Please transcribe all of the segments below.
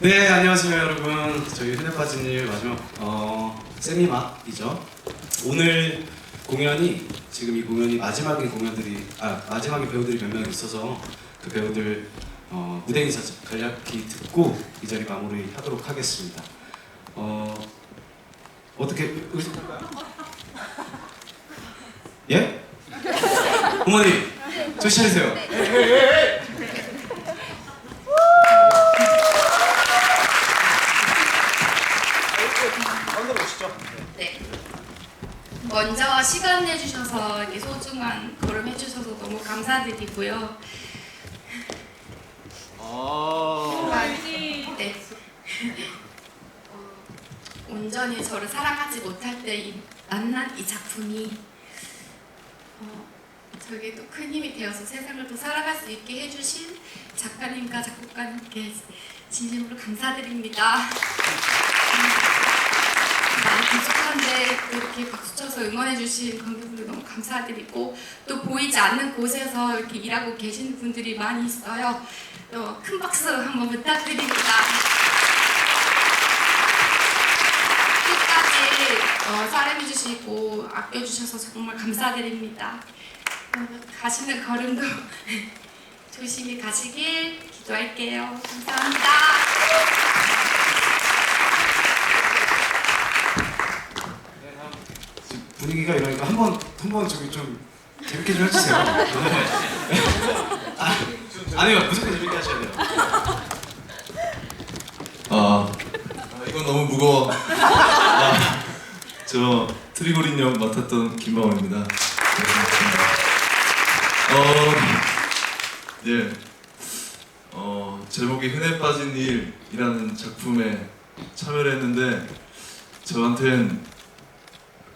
네 안녕하세요 여러분. 저희 흔해 빠진 일 마지막 어, 세미막이죠. 오늘 공연이 지금 이 공연이 마지막인 공연들이 아 마지막에 배우들이 몇 명 있어서 그 배우들 어, 무대 인사 간략히 듣고 이 자리 마무리하도록 하겠습니다 어 어떻게 의식할까요? 예? 부모님 정신 차리세요 네. 먼저 시간 내주셔서 이렇게 소중한 걸음 해주셔서 너무 감사드리고요. 정말 네. 어, 온전히 저를 사랑하지 못할 때 이, 만난 이 작품이 어, 저에게 또 큰 힘이 되어서 세상을 또 살아갈 수 있게 해주신 작가님과 작곡가님께 진심으로 감사드립니다. 많이 부족한데 또 이렇게 박수 쳐서 응원해주신 관객분들 너무 감사드리고 또 보이지 않는 곳에서 이렇게 일하고 계시는 분들이 많이 있어요. 또 큰 박수 한번 부탁드립니다. 끝까지 어, 사랑해 주시고 아껴 주셔서 정말 감사드립니다. 어, 가시는 걸음도 조심히 가시길 기도할게요. 감사합니다. 지금 분위기가 이러니까 한번 한번 저기 좀 재밌게 좀 해주세요. 아, 아니요 무조건 재밌게 하셔야 돼요. 아, 아, 이건 너무 무거워. 아, 저 트리고린 역 맡았던 김방원입니다. 네. 어, 예, 어, 제목이 흔해 빠진 일이라는 작품에 참여를 했는데 저한텐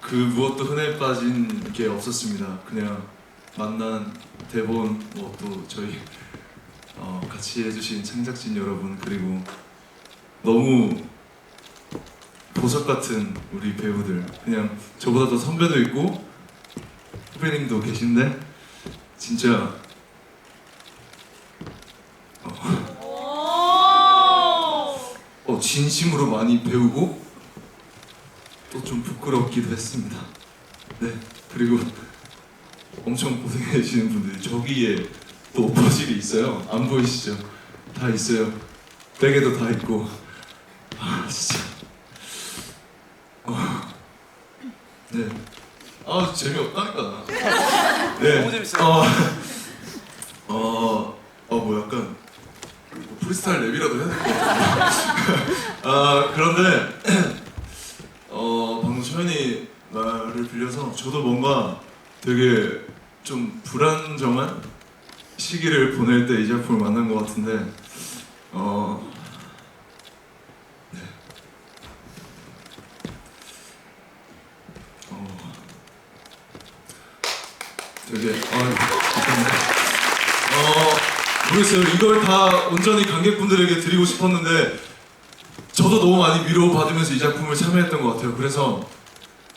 그 무엇도 흔해 빠진 게 없었습니다. 그냥 만난 대본 뭐 또 저희 어, 같이 해주신 창작진 여러분 그리고 너무 보석 같은 우리 배우들 그냥 저보다 더 선배도 있고 후배님도 계신데 진짜 어, 어, 진심으로 많이 배우고 또 좀 부끄럽기도 했습니다. 네 그리고 엄청 고생해 주시는 분들이 저기에 또 오퍼실이 있어요. 안 보이시죠? 다 있어요. 베개도 다 있고 아 진짜 어, 네. 아 재미없다니까 네. 너무 재밌어요. 어, 어, 어, 뭐 약간 뭐 프리스타일 랩이라도 해야 될 것 같아요 아 그런데 어 방금 소연이 말을 빌려서 저도 뭔가 되게 좀 불안정한 시기를 보낼 때 이 작품을 만난 것 같은데 어 되게 어 잠깐만요. 어 모르겠어요 이걸 다 온전히 관객분들에게 드리고 싶었는데 저도 너무 많이 위로받으면서 이 작품을 참여했던 것 같아요 그래서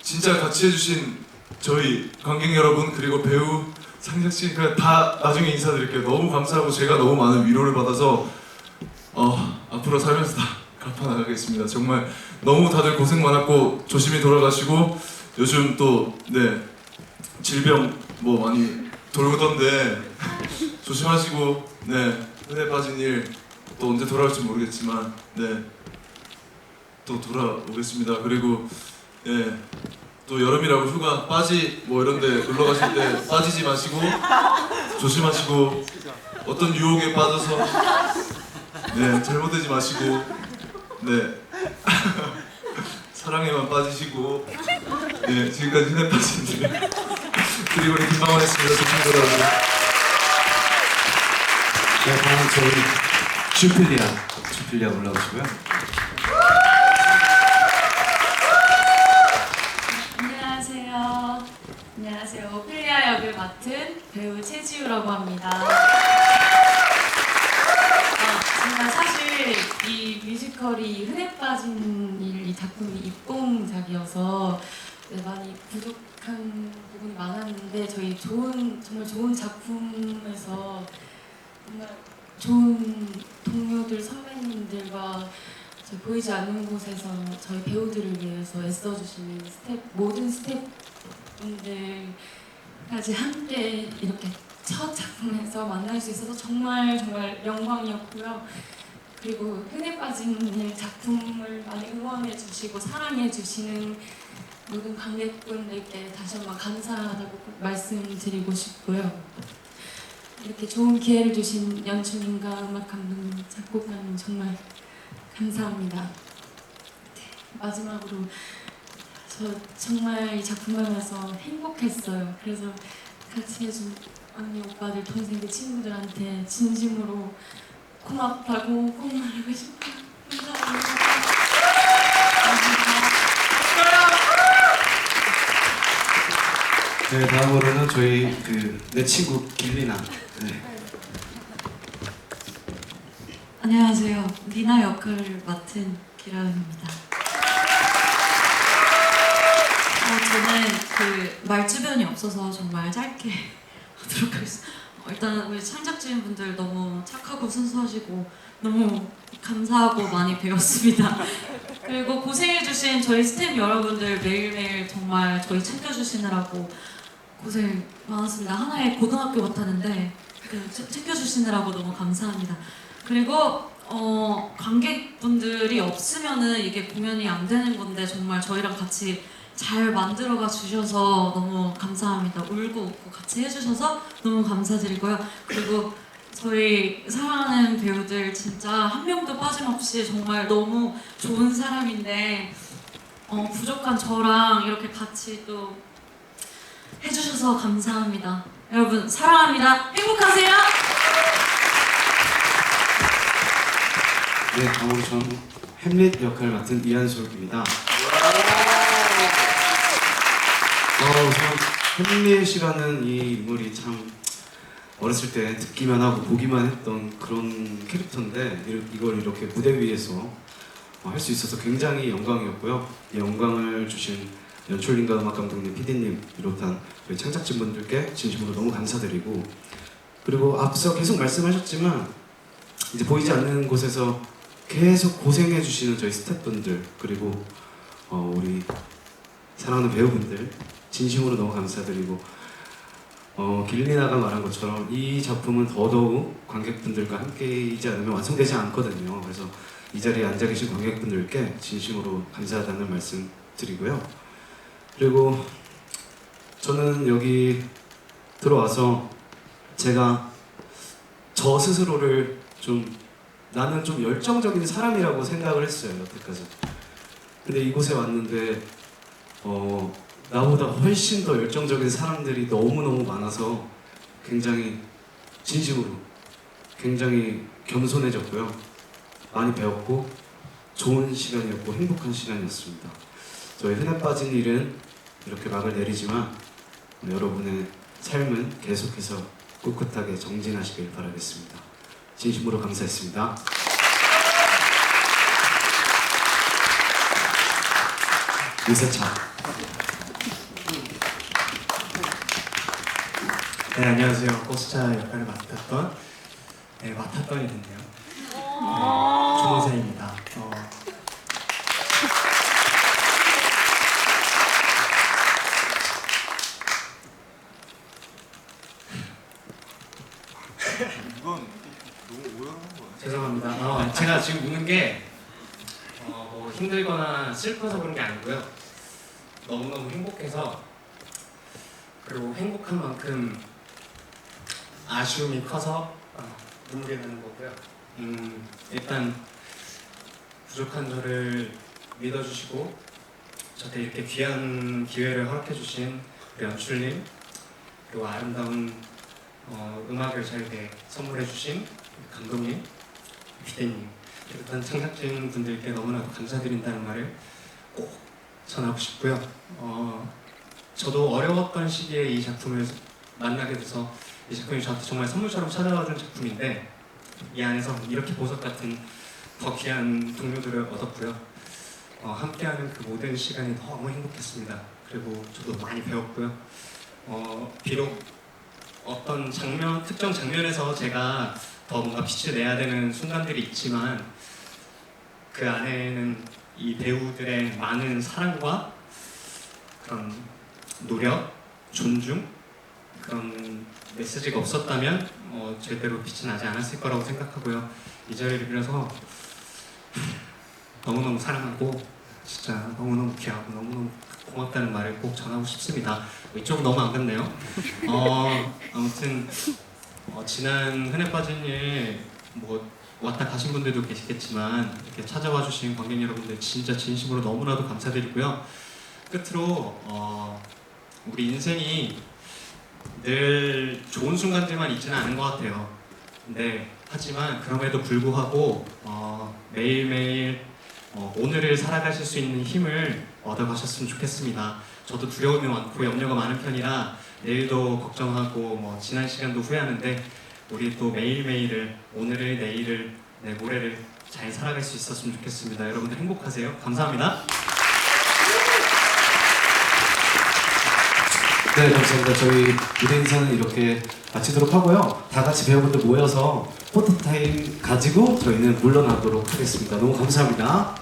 진짜 같이 해주신 저희 관객 여러분 그리고 배우 상작 씨다 나중에 인사드릴게요. 너무 감사하고 제가 너무 많은 위로를 받아서 어, 앞으로 살면서 다 갚아 나가겠습니다. 정말 너무 다들 고생 많았고 조심히 돌아가시고 요즘 또 네 질병 뭐 많이 돌던데 조심하시고 네 흔해 빠진 일 또 언제 돌아올지 모르겠지만 네 또 돌아오겠습니다. 그리고 예. 또 여름이라고 휴가 빠지 뭐 이런데 놀러 가실 때 빠지지 마시고 조심하시고 어떤 유혹에 빠져서 네 잘못되지 마시고 네 사랑에만 빠지시고 네 지금까지 흔해 빠진 일 그리고 우리 김방원했습니다 돌아오세요 네, 다음 저희 주필리아 주필리아 올라오시고요. 안녕하세요. 안녕하세요. 오피리아 역을 맡은 배우 최지우라고 합니다. 이 뮤지컬이 흔해 빠진 일, 이 작품이 입봉작이어서 네, 많이 부족 한 부분이 많았는데 저희 좋은 정말 좋은 작품에서 정말 좋은 동료들 선배님들과 보이지 않는 곳에서 저희 배우들을 위해서 애써주시는 스텝 모든 스텝분들까지 함께 이렇게 첫 작품에서 만날 수 있어서 정말 정말 영광이었고요. 그리고 흔해 빠진 일 작품을 많이 응원해 주시고 사랑해 주시는 모든 관객분들께 다시 한번 감사하다고 꼭 말씀드리고 싶고요. 이렇게 좋은 기회를 주신 연출님과 음악 감독님, 작곡가님 정말 감사합니다. 네, 마지막으로 저 정말 이 작품을 하면서 행복했어요. 그래서 같이 해준 언니, 오빠들, 동생들, 친구들한테 진심으로 고맙다고 꼭 말하고 싶어요. 네, 다음으로는 저희 그 내 친구 길리나. 네. 안녕하세요. 니나 역할을 맡은 기라은입니다. 어, 저는 그 말주변이 없어서 정말 짧게 하도록 하겠습니다. 어, 일단 우리 창작진 분들 너무 착하고 순수하시고 너무 감사하고 많이 배웠습니다. 그리고 고생해주신 저희 스태프 여러분들 매일매일 정말 저희 챙겨주시느라고 고생 많았습니다. 하나의 고등학교 같았는데 그 채- 챙겨주시느라고 너무 감사합니다. 그리고 어, 관객분들이 없으면은 이게 공연이 안 되는 건데 정말 저희랑 같이 잘 만들어가 주셔서 너무 감사합니다. 울고 웃고 같이 해주셔서 너무 감사드리고요. 그리고 저희 사랑하는 배우들 진짜 한 명도 빠짐없이 정말 너무 좋은 사람인데 어, 부족한 저랑 이렇게 같이 또 해주셔서 감사합니다. 여러분 사랑합니다. 행복하세요. 네, 다음으로 저는 햄릿 역할을 맡은 이한솔입니다. 어, 우선 햄릿이라는 이 인물이 참 어렸을 때 듣기만 하고 보기만 했던 그런 캐릭터인데 이- 이걸 이렇게 무대 위에서 할 수 있어서 굉장히 영광이었고요. 이 영광을 주신 연출님과 음악 감독님, PD님 비롯한 저희 창작진 분들께 진심으로 너무 감사드리고 그리고 앞서 계속 말씀하셨지만 이제 보이지 않는 곳에서 계속 고생해 주시는 저희 스태프분들 그리고 어, 우리 사랑하는 배우분들 진심으로 너무 감사드리고 어, 길리나가 말한 것처럼 이 작품은 더더욱 관객분들과 함께이지 않으면 완성되지 않거든요. 그래서 이 자리에 앉아 계신 관객분들께 진심으로 감사하다는 말씀 드리고요. 그리고 저는 여기 들어와서 제가 저 스스로를 좀 나는 좀 열정적인 사람이라고 생각을 했어요 여태까지. 근데 이곳에 왔는데 어 나보다 훨씬 더 열정적인 사람들이 너무 너무 많아서 굉장히 진심으로 굉장히 겸손해졌고요. 많이 배웠고 좋은 시간이었고 행복한 시간이었습니다. 저희 흔해 빠진 일은 이렇게 막을 내리지만 여러분의 삶은 계속해서 꿋꿋하게 정진하시길 바라겠습니다. 진심으로 감사했습니다. 유세차. 네 안녕하세요 고스차 역할을 맡았던 네 맡았던이 됐네요 네, 조문세입니다 어, 이건 너무 오해하는 거야. 죄송합니다 어, 제가 지금 우는 게 어, 뭐 힘들거나 슬퍼서 그런 게 아니고요 너무너무 행복해서 그리고 행복한 만큼 아쉬움이 커서 어, 눈물이 나는 거고요 음, 일단 부족한 저를 믿어주시고 저한테 이렇게 귀한 기회를 허락해 주신 우리 연출님 그리고 아름다운 어, 음악을 저에게 선물해 주신 감독님, 피디님 비롯한 창작진 분들께 너무나도 감사드린다는 말을 꼭 전하고 싶고요. 어, 저도 어려웠던 시기에 이 작품을 만나게 돼서 이 작품이 저한테 정말 선물처럼 찾아와준 작품인데 이 안에서 이렇게 보석 같은 더 귀한 동료들을 얻었고요. 어, 함께하는 그 모든 시간이 너무 행복했습니다. 그리고 저도 많이 배웠고요. 어, 비록 어떤 장면, 특정 장면에서 제가 더 뭔가 빛을 내야 되는 순간들이 있지만 그 안에는 이 배우들의 많은 사랑과 그런 노력, 존중 그런 메시지가 없었다면 어, 제대로 빛이 나지 않았을 거라고 생각하고요. 이 자리를 빌어서 너무너무 사랑하고 진짜 너무너무 귀하고 너무너무 고맙다는 말을 꼭 전하고 싶습니다. 이쪽은 너무 안 갔네요. 어, 아무튼 어, 지난 흔해 빠진 일뭐 왔다 가신 분들도 계시겠지만 이렇게 찾아와 주신 관객 여러분들 진짜 진심으로 너무나도 감사드리고요. 끝으로 어, 우리 인생이 늘 좋은 순간들만 있지는 않은 것 같아요. 근데 하지만 그럼에도 불구하고 어, 매일매일 어, 오늘을 살아가실 수 있는 힘을 얻어가셨으면 좋겠습니다. 저도 두려움이 많고 염려가 많은 편이라 내일도 걱정하고 뭐 지난 시간도 후회하는데 우리 또 매일매일을 오늘을 내일을 네, 모레를 잘 살아갈 수 있었으면 좋겠습니다. 여러분들 행복하세요. 감사합니다. 네, 감사합니다. 저희 무대 인사는 이렇게 마치도록 하고요. 다 같이 배우분들 모여서 포토 타임 가지고 저희는 물러나도록 하겠습니다. 너무 감사합니다.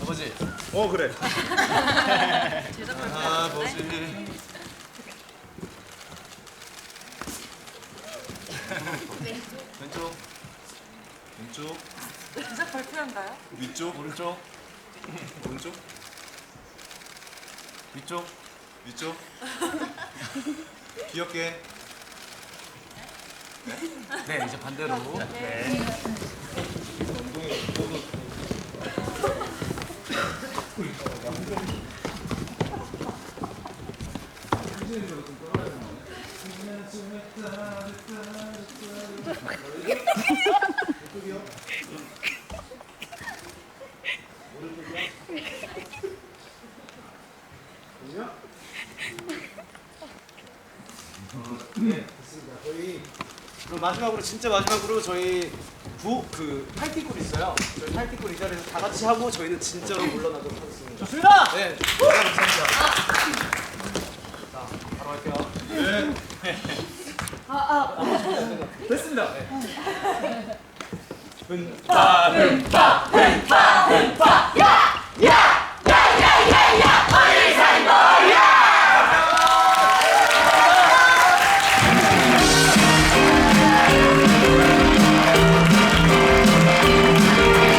아버지. 어 그래. 아버지. 왼쪽. 왼쪽. 진짜 발표한가요? 위쪽. 오른쪽. 오른쪽. 위쪽. 위쪽. 귀엽게. 네, 이제 반대로. 네. 네, 됐습니다. 저희 그럼 마지막으로 진짜 마지막으로 저희 부그 팔티골 있어요. 저희 팔티골 이 자리에서 다 같이 하고 저희는 진짜로 물러나도록 하겠습니다. 좋습니다. 네, 네 감사합니다. 자, 바로 할게요. 네. 아, 아, 됐습니다. 네. 은 파, 은 파, 은 파, 은 파,